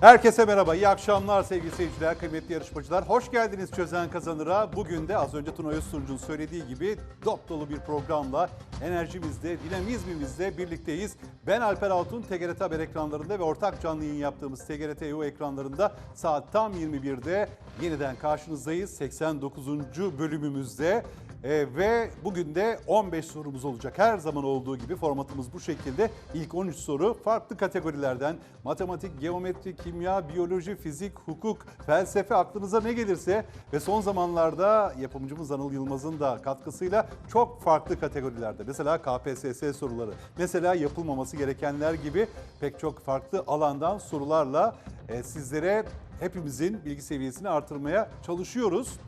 Herkese merhaba, iyi akşamlar sevgili seyirciler, kıymetli yarışmacılar. Hoş geldiniz Çözen Kazanır'a. Bugün de az önce Tuna Öztuncu'nun söylediği gibi dop dolu bir programla enerjimizde, dinamizmimizde birlikteyiz. Ben Alper Altun, TGRT Haber ekranlarında ve ortak canlı yayın yaptığımız TGRT EU ekranlarında saat tam 21'de yeniden karşınızdayız. 89. bölümümüzde. Ee, ve bugün de 15 sorumuz olacak. Her zaman olduğu gibi formatımız bu şekilde. İlk 13 soru farklı kategorilerden matematik, geometri, kimya, biyoloji, fizik, hukuk, felsefe aklınıza ne gelirse ve son zamanlarda yapımcımız Anıl Yılmaz'ın da katkısıyla çok farklı kategorilerde. Mesela KPSS soruları, mesela yapılmaması gerekenler gibi pek çok farklı alandan sorularla e, sizlere hepimizin bilgi seviyesini artırmaya çalışıyoruz.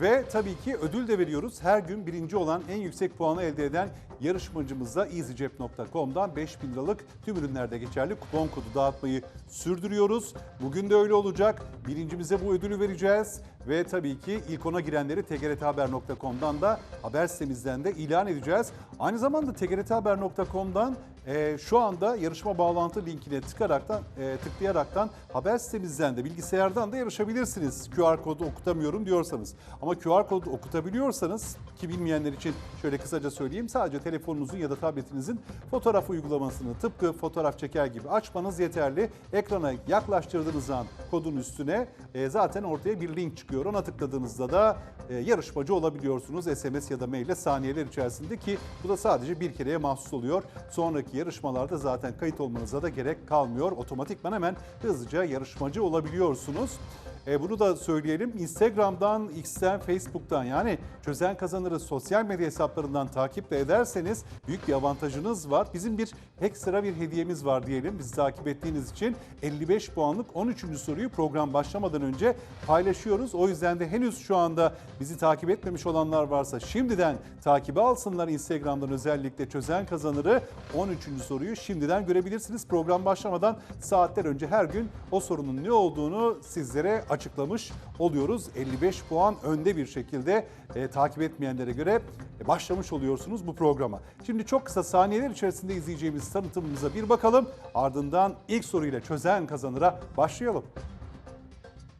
Ve tabii ki ödül de veriyoruz. Her gün birinci olan en yüksek puanı elde eden yarışmacımıza easycep.com'dan 5000 liralık tüm ürünlerde geçerli kupon kodu dağıtmayı sürdürüyoruz. Bugün de öyle olacak. Birincimize bu ödülü vereceğiz. Ve tabii ki ilk ona girenleri tgrthaber.com'dan da haber sitemizden de ilan edeceğiz. Aynı zamanda tgrthaber.com'dan e, şu anda yarışma bağlantı linkine tıkaraktan, e, tıklayaraktan haber sitemizden de bilgisayardan da yarışabilirsiniz. QR kodu okutamıyorum diyorsanız. Ama QR kodu okutabiliyorsanız ki bilmeyenler için şöyle kısaca söyleyeyim. Sadece telefonunuzun ya da tabletinizin fotoğraf uygulamasını tıpkı fotoğraf çeker gibi açmanız yeterli. Ekrana yaklaştırdığınız an kodun üstüne e, zaten ortaya bir link çıkıyor. Ona tıkladığınızda da e, yarışmacı olabiliyorsunuz. SMS ya da maille saniyeler içerisinde ki bu da sadece bir kereye mahsus oluyor. Sonraki yarışmalarda zaten kayıt olmanıza da gerek kalmıyor. Otomatikman hemen hızlıca yarışmacı olabiliyorsunuz. E, bunu da söyleyelim. Instagram'dan, X'ten, Facebook'tan yani Çözen Kazanır'ı sosyal medya hesaplarından takip de ederseniz büyük bir avantajınız var. Bizim bir ekstra bir hediyemiz var diyelim. Bizi takip ettiğiniz için 55 puanlık 13. soruyu program başlamadan önce paylaşıyoruz. O yüzden de henüz şu anda bizi takip etmemiş olanlar varsa şimdiden takibe alsınlar Instagram'dan özellikle Çözen Kazanır'ı 13. soruyu şimdiden görebilirsiniz. Program başlamadan saatler önce her gün o sorunun ne olduğunu sizlere açıklamış oluyoruz. 55 puan önde bir şekilde e, takip etmeyenlere göre başlamış oluyorsunuz bu programa. Şimdi çok kısa saniyeler içerisinde izleyeceğimiz tanıtımımıza bir bakalım. Ardından ilk soruyla çözen kazanıra başlayalım.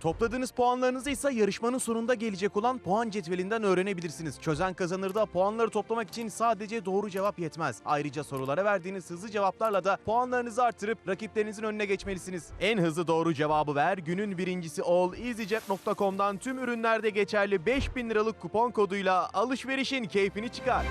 Topladığınız puanlarınızı ise yarışmanın sonunda gelecek olan puan cetvelinden öğrenebilirsiniz. Çözen kazanırda puanları toplamak için sadece doğru cevap yetmez. Ayrıca sorulara verdiğiniz hızlı cevaplarla da puanlarınızı artırıp rakiplerinizin önüne geçmelisiniz. En hızlı doğru cevabı ver. Günün birincisi ol. EasyJet.com'dan tüm ürünlerde geçerli 5000 liralık kupon koduyla alışverişin keyfini çıkar.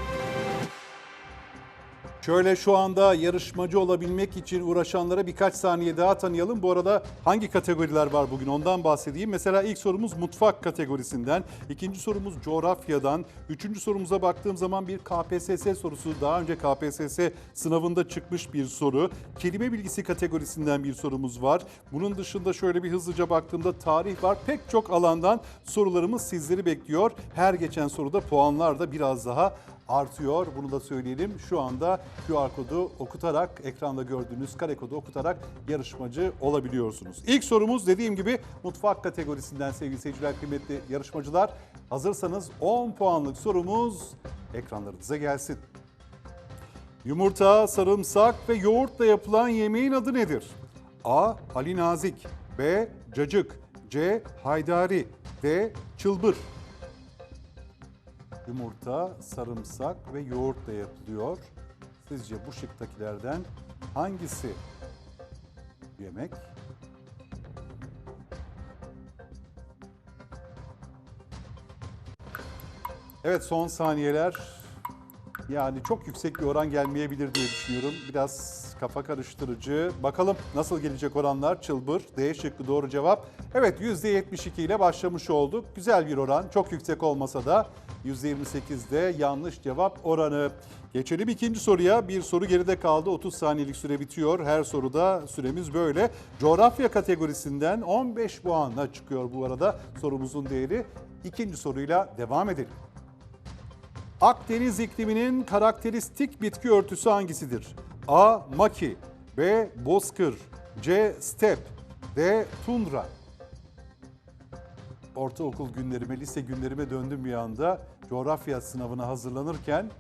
Şöyle şu anda yarışmacı olabilmek için uğraşanlara birkaç saniye daha tanıyalım. Bu arada hangi kategoriler var bugün ondan bahsedeyim. Mesela ilk sorumuz mutfak kategorisinden, ikinci sorumuz coğrafyadan, üçüncü sorumuza baktığım zaman bir KPSS sorusu. Daha önce KPSS sınavında çıkmış bir soru. Kelime bilgisi kategorisinden bir sorumuz var. Bunun dışında şöyle bir hızlıca baktığımda tarih var. Pek çok alandan sorularımız sizleri bekliyor. Her geçen soruda puanlar da biraz daha artıyor. Bunu da söyleyelim. Şu anda QR kodu okutarak, ekranda gördüğünüz kare kodu okutarak yarışmacı olabiliyorsunuz. İlk sorumuz dediğim gibi mutfak kategorisinden sevgili seyirciler, kıymetli yarışmacılar. Hazırsanız 10 puanlık sorumuz ekranlarınıza gelsin. Yumurta, sarımsak ve yoğurtla yapılan yemeğin adı nedir? A. Ali Nazik B. Cacık C. Haydari D. Çılbır yumurta, sarımsak ve yoğurtla yapılıyor. Sizce bu şıktakilerden hangisi yemek? Evet son saniyeler. Yani çok yüksek bir oran gelmeyebilir diye düşünüyorum. Biraz kafa karıştırıcı. Bakalım nasıl gelecek oranlar? Çılbır, D şıkkı doğru cevap. Evet %72 ile başlamış olduk. Güzel bir oran. Çok yüksek olmasa da %28'de yanlış cevap oranı. Geçelim ikinci soruya. Bir soru geride kaldı. 30 saniyelik süre bitiyor. Her soruda süremiz böyle. Coğrafya kategorisinden 15 puanla çıkıyor bu arada sorumuzun değeri. İkinci soruyla devam edelim. Akdeniz ikliminin karakteristik bitki örtüsü hangisidir? A. Maki B. Bozkır C. Step D. Tundra Ortaokul günlerime, lise günlerime döndüm bir anda. Coğrafya sınavına hazırlanırken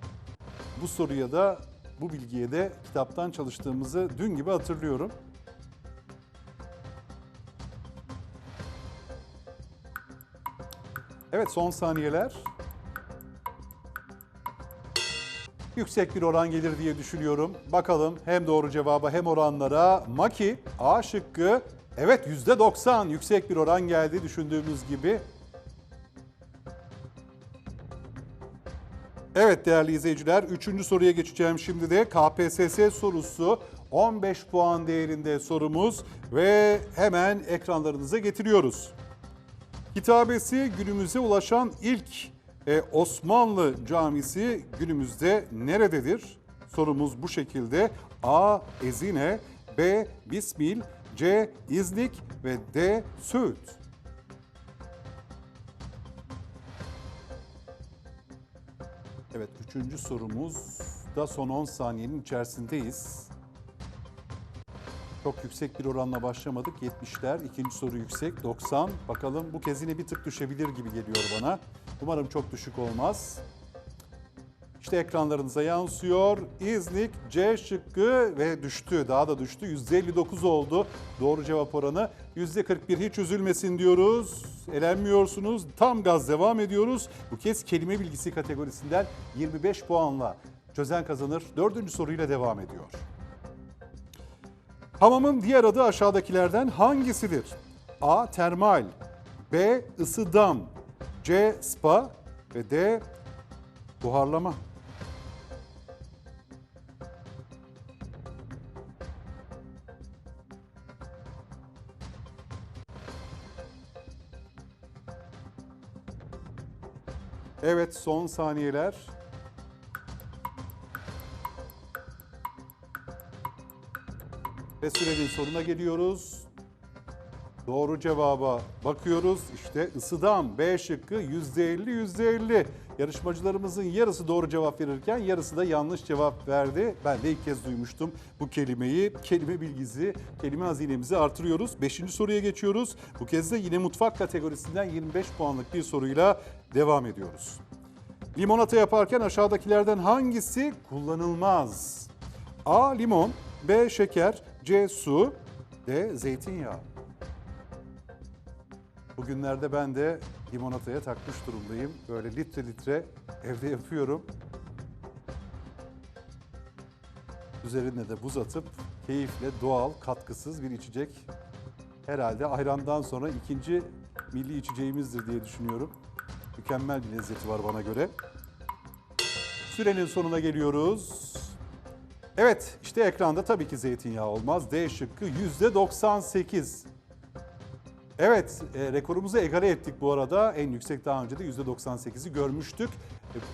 bu soruya da bu bilgiye de kitaptan çalıştığımızı dün gibi hatırlıyorum. Evet son saniyeler. Yüksek bir oran gelir diye düşünüyorum. Bakalım hem doğru cevaba hem oranlara. Maki A şıkkı evet %90 yüksek bir oran geldi düşündüğümüz gibi. Evet değerli izleyiciler 3. soruya geçeceğim şimdi de KPSS sorusu 15 puan değerinde sorumuz ve hemen ekranlarınıza getiriyoruz. Kitabesi günümüze ulaşan ilk e, Osmanlı camisi günümüzde nerededir? Sorumuz bu şekilde. A. Ezine, B. Bismil, C. İznik ve D. Söğüt. Evet üçüncü sorumuz da son 10 saniyenin içerisindeyiz. Çok yüksek bir oranla başlamadık. 70'ler. İkinci soru yüksek. 90. Bakalım bu kez yine bir tık düşebilir gibi geliyor bana. Umarım çok düşük olmaz. İşte ekranlarınıza yansıyor. İznik C şıkkı ve düştü. Daha da düştü. %59 oldu doğru cevap oranı. %41 hiç üzülmesin diyoruz. Elenmiyorsunuz. Tam gaz devam ediyoruz. Bu kez kelime bilgisi kategorisinden 25 puanla çözen kazanır. Dördüncü soruyla devam ediyor. Hamamın diğer adı aşağıdakilerden hangisidir? A. Termal B. ısıdam C. Spa ve D. Buharlama. Evet son saniyeler. Ve sürenin sonuna geliyoruz. Doğru cevaba bakıyoruz. İşte ısıdam B şıkkı %50 %50. Yarışmacılarımızın yarısı doğru cevap verirken yarısı da yanlış cevap verdi. Ben de ilk kez duymuştum bu kelimeyi. Kelime bilgisi, kelime hazinemizi artırıyoruz. Beşinci soruya geçiyoruz. Bu kez de yine mutfak kategorisinden 25 puanlık bir soruyla devam ediyoruz. Limonata yaparken aşağıdakilerden hangisi kullanılmaz? A. Limon B. Şeker C. Su D. Zeytinyağı Bugünlerde ben de limonataya takmış durumdayım. Böyle litre litre evde yapıyorum. Üzerine de buz atıp keyifle doğal, katkısız bir içecek. Herhalde ayrandan sonra ikinci milli içeceğimizdir diye düşünüyorum. Mükemmel bir lezzeti var bana göre. Sürenin sonuna geliyoruz. Evet işte ekranda tabii ki zeytinyağı olmaz. D şıkkı %98. Evet e, rekorumuzu egale ettik bu arada. En yüksek daha önce de %98'i görmüştük.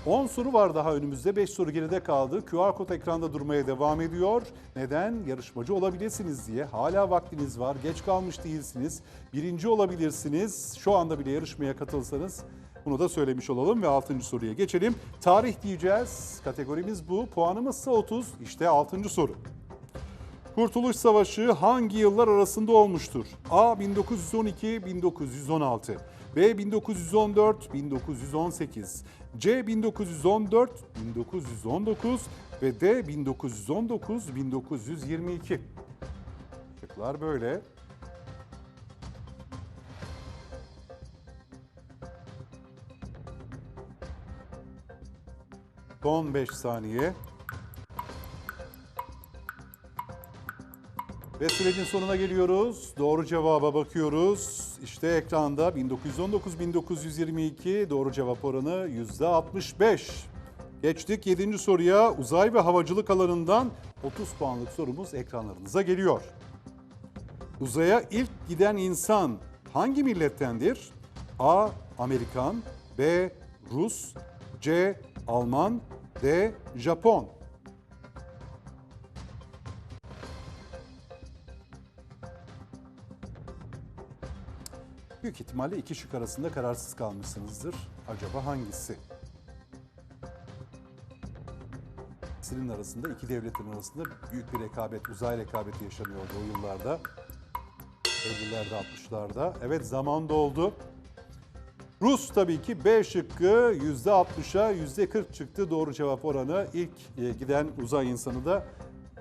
E, 10 soru var daha önümüzde. 5 soru geride kaldı. QR kod ekranda durmaya devam ediyor. Neden? Yarışmacı olabilirsiniz diye. Hala vaktiniz var. Geç kalmış değilsiniz. Birinci olabilirsiniz. Şu anda bile yarışmaya katılsanız bunu da söylemiş olalım ve 6. soruya geçelim. Tarih diyeceğiz. Kategorimiz bu. Puanımız ise 30. İşte 6. soru. Kurtuluş Savaşı hangi yıllar arasında olmuştur? A 1912-1916, B 1914-1918, C 1914-1919 ve D 1919-1922. Şıklar böyle. Son 5 saniye. Ve sürecin sonuna geliyoruz. Doğru cevaba bakıyoruz. İşte ekranda 1919-1922 doğru cevap oranı %65. Geçtik 7. soruya. Uzay ve havacılık alanından 30 puanlık sorumuz ekranlarınıza geliyor. Uzaya ilk giden insan hangi millettendir? A. Amerikan B. Rus C. Alman D. Japon Büyük ihtimalle iki şık arasında kararsız kalmışsınızdır. Acaba hangisi? İkisinin arasında, iki devletin arasında büyük bir rekabet, uzay rekabeti yaşanıyordu o yıllarda. 50'lerde, 60'larda. Evet zaman doldu. Rus tabii ki B şıkkı %60'a %40 çıktı doğru cevap oranı. İlk e, giden uzay insanı da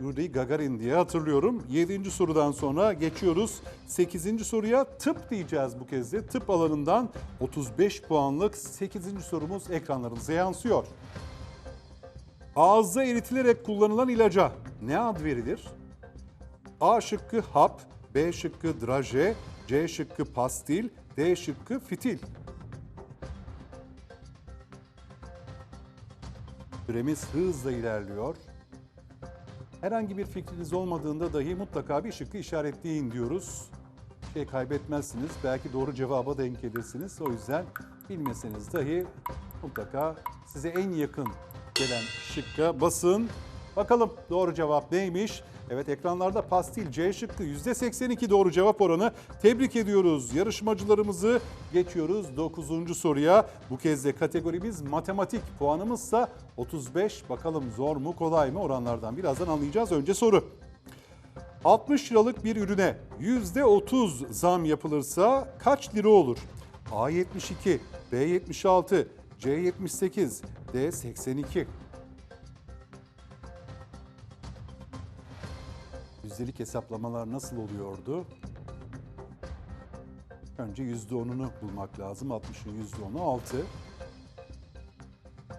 Yuri Gagarin diye hatırlıyorum. 7. sorudan sonra geçiyoruz. 8. soruya tıp diyeceğiz bu kez de. Tıp alanından 35 puanlık 8. sorumuz ekranlarınıza yansıyor. Ağızda eritilerek kullanılan ilaca ne ad verilir? A şıkkı hap, B şıkkı draje, C şıkkı pastil, D şıkkı fitil. Süremiz hızla ilerliyor. Herhangi bir fikriniz olmadığında dahi mutlaka bir şıkkı işaretleyin diyoruz. Şey kaybetmezsiniz. Belki doğru cevaba denk gelirsiniz. O yüzden bilmeseniz dahi mutlaka size en yakın gelen şıkka basın. Bakalım doğru cevap neymiş? Evet ekranlarda pastil C şıkkı %82 doğru cevap oranı. Tebrik ediyoruz yarışmacılarımızı. Geçiyoruz 9. soruya. Bu kez de kategorimiz matematik. Puanımızsa 35. Bakalım zor mu kolay mı oranlardan birazdan anlayacağız. Önce soru. 60 liralık bir ürüne %30 zam yapılırsa kaç lira olur? A 72, B 76, Yüzdelik hesaplamalar nasıl oluyordu? Önce %10'unu bulmak lazım. 60'ın %10'u 6.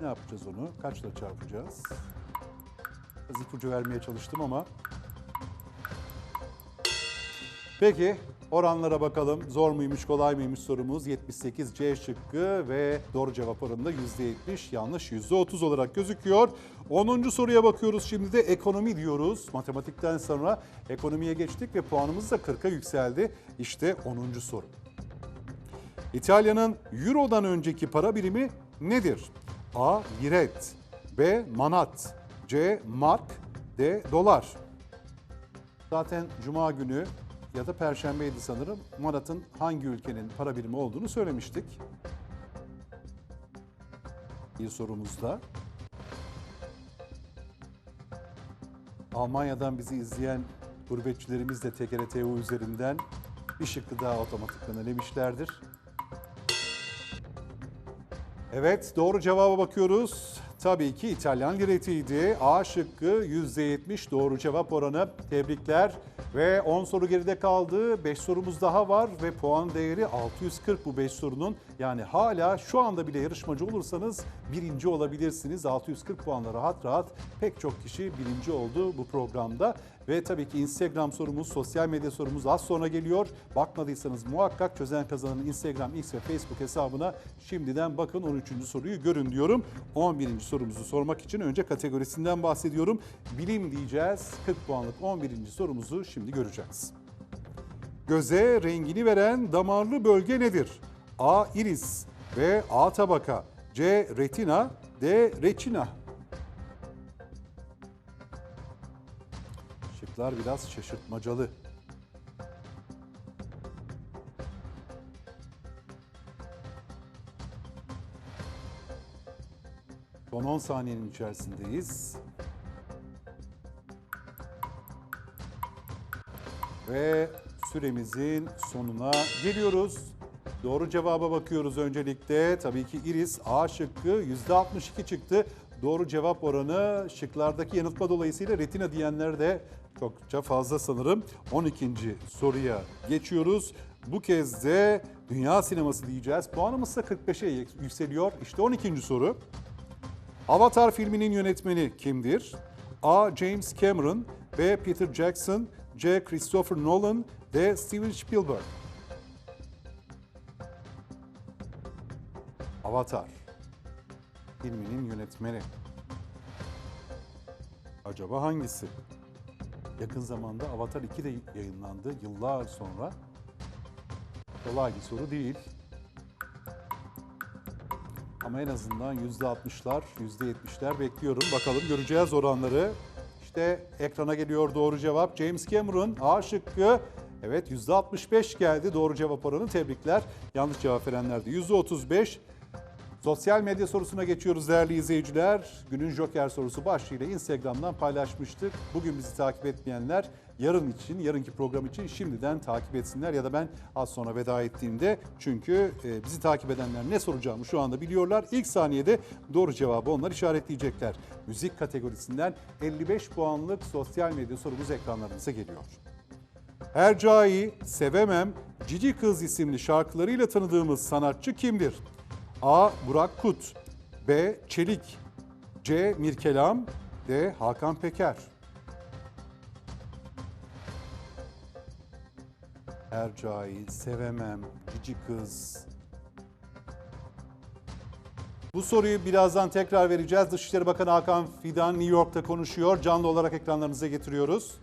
Ne yapacağız onu? Kaçla çarpacağız? Biraz ipucu vermeye çalıştım ama Peki oranlara bakalım. Zor muymuş, kolay mıymış sorumuz. 78 C şıkkı ve doğru cevap oranında %70, yanlış %30 olarak gözüküyor. 10. soruya bakıyoruz. Şimdi de ekonomi diyoruz. Matematikten sonra ekonomiye geçtik ve puanımız da 40'a yükseldi. İşte 10. soru. İtalya'nın Euro'dan önceki para birimi nedir? A. Liret B. Manat C. Mark D. Dolar Zaten Cuma günü ya da Perşembeydi sanırım Manat'ın hangi ülkenin para birimi olduğunu söylemiştik. Bir sorumuzda. Almanya'dan bizi izleyen gurbetçilerimiz de TKRTU üzerinden bir şıkkı daha otomatikten elemişlerdir. Evet doğru cevaba bakıyoruz. Tabii ki İtalyan liretiydi. A şıkkı %70 doğru cevap oranı. Tebrikler. Ve 10 soru geride kaldı. 5 sorumuz daha var ve puan değeri 640 bu 5 sorunun. Yani hala şu anda bile yarışmacı olursanız birinci olabilirsiniz. 640 puanla rahat rahat pek çok kişi birinci oldu bu programda. Ve tabii ki Instagram sorumuz, sosyal medya sorumuz az sonra geliyor. Bakmadıysanız muhakkak Çözen Kazan'ın Instagram, X ve Facebook hesabına şimdiden bakın 13. soruyu görün diyorum. 11. sorumuzu sormak için önce kategorisinden bahsediyorum. Bilim diyeceğiz. 40 puanlık 11. sorumuzu şimdi göreceğiz. Göze rengini veren damarlı bölge nedir? A. iris B. A tabaka C. Retina D. Reçina Şıklar biraz şaşırtmacalı. Son 10 saniyenin içerisindeyiz. Ve süremizin sonuna geliyoruz. Doğru cevaba bakıyoruz öncelikle. Tabii ki Iris A şıkkı %62 çıktı. Doğru cevap oranı şıklardaki yanıltma dolayısıyla retina diyenler de çokça fazla sanırım. 12. soruya geçiyoruz. Bu kez de dünya sineması diyeceğiz. Puanımız ise 45'e yükseliyor. İşte 12. soru. Avatar filminin yönetmeni kimdir? A. James Cameron B. Peter Jackson C. Christopher Nolan D. Steven Spielberg Avatar filminin yönetmeni. Acaba hangisi? Yakın zamanda Avatar 2 de yayınlandı yıllar sonra. Kolay bir soru değil. Ama en azından %60'lar, %70'ler bekliyorum. Bakalım göreceğiz oranları. İşte ekrana geliyor doğru cevap. James Cameron A şıkkı. Evet %65 geldi doğru cevap oranı. Tebrikler. Yanlış cevap verenler de %35. Sosyal medya sorusuna geçiyoruz değerli izleyiciler. Günün Joker sorusu başlığıyla Instagram'dan paylaşmıştık. Bugün bizi takip etmeyenler yarın için, yarınki program için şimdiden takip etsinler ya da ben az sonra veda ettiğimde çünkü e, bizi takip edenler ne soracağımı şu anda biliyorlar. İlk saniyede doğru cevabı onlar işaretleyecekler. Müzik kategorisinden 55 puanlık sosyal medya sorumuz ekranlarınıza geliyor. Hercai, Sevemem, Cici Kız isimli şarkılarıyla tanıdığımız sanatçı kimdir? A. Burak Kut B. Çelik C. Mirkelam D. Hakan Peker Hercai, Sevemem, Cici Kız. Bu soruyu birazdan tekrar vereceğiz. Dışişleri Bakanı Hakan Fidan New York'ta konuşuyor. Canlı olarak ekranlarınıza getiriyoruz.